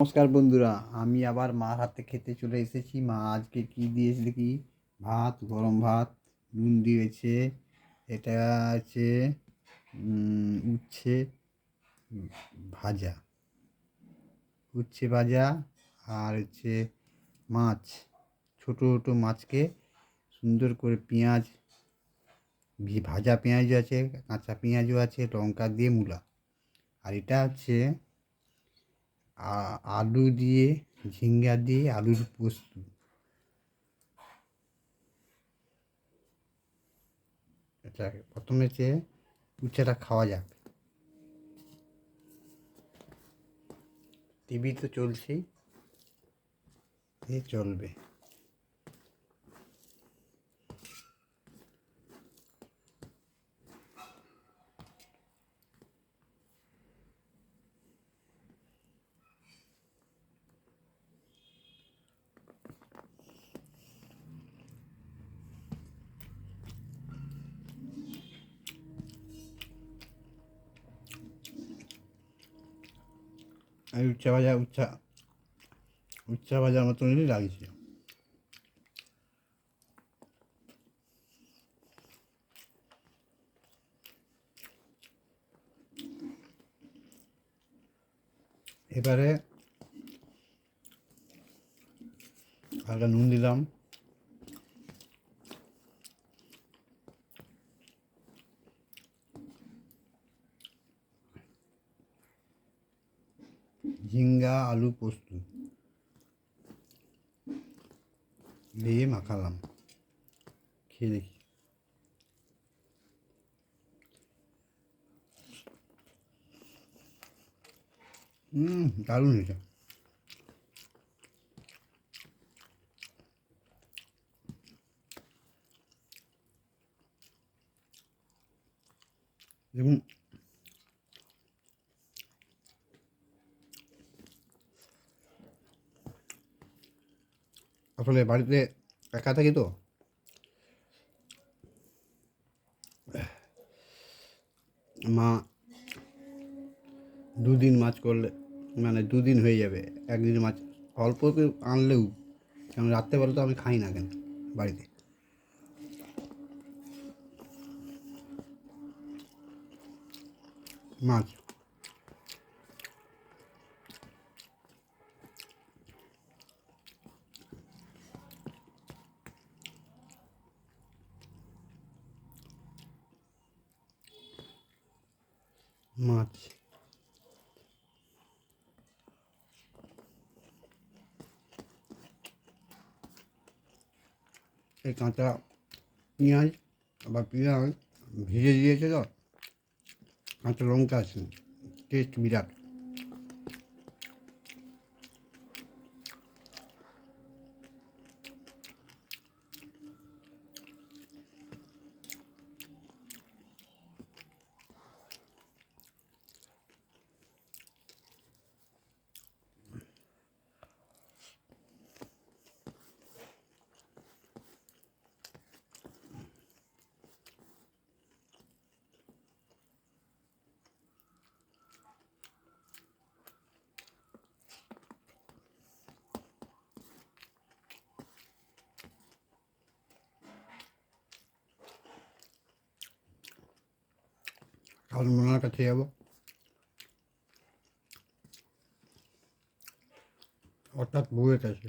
নমস্কার বন্ধুরা, আমি আবার মার হাতে খেতে চলে এসেছি। মা আজকে কি দিয়েছে দেখি? ভাত, গরম ভাত, নুন দিয়েছে, এটা আছে উচ্ছে ভাজা উচ্ছে ভাজা আর হচ্ছে মাছ, ছোটো ছোটো মাছকে সুন্দর করে পেঁয়াজ ভাজা পেঁয়াজ আছে, কাঁচা পেঁয়াজও আছে, লঙ্কা দিয়ে মূলা। আর এটা হচ্ছে আলু দিয়ে, ঝিঙ্গা দিয়ে আলুর পোস্ত। এটা প্রথমে যে উচ্ছেটা খাওয়া যাক টিভি তো চলছেই। এ চলবে। আর উচ্চা ভাজা উচ্চা উচ্চা ভাজার মতনই লাগছে এবারে হালকা নুন দিলাম। ঝিঙ্গা আলু পোস্ত দিয়ে মাখালাম খেয়ে দেখি হুম দারুণ এটা দেখুন আসলে বাড়িতে একা থাকি তো। মা দুদিন মাছ করলে মানে দুদিন হয়ে যাবে, একদিন মাছ অল্প আনলেও, কারণ রাত্রেবেলা তো আমি খাই না কেন বাড়িতে। মাছ মাছ। এই কাঁচা পেঁয়াজ আবার পেঁয়াজ ভেজে দিয়েছে তো। কাঁচা লঙ্কা আছে। টেস্ট বিরাট। তাহলে মনার কাছে যাব অর্থাৎ বউয়ের কাছে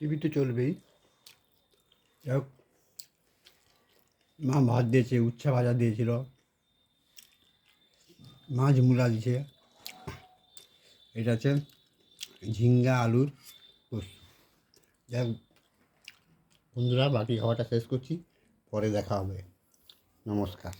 টিভি তো চলবেই যাই হোক মা ভাত দিয়েছে উচ্ছা ভাজা দিয়েছিল মাছ মূলা দিয়েছে এটা হচ্ছে ঝিঙ্গা আলুর পোস্ত। যাই বন্ধুরা, বাকি খাওয়াটা শেষ করছি। পরে দেখা হবে। নমস্কার।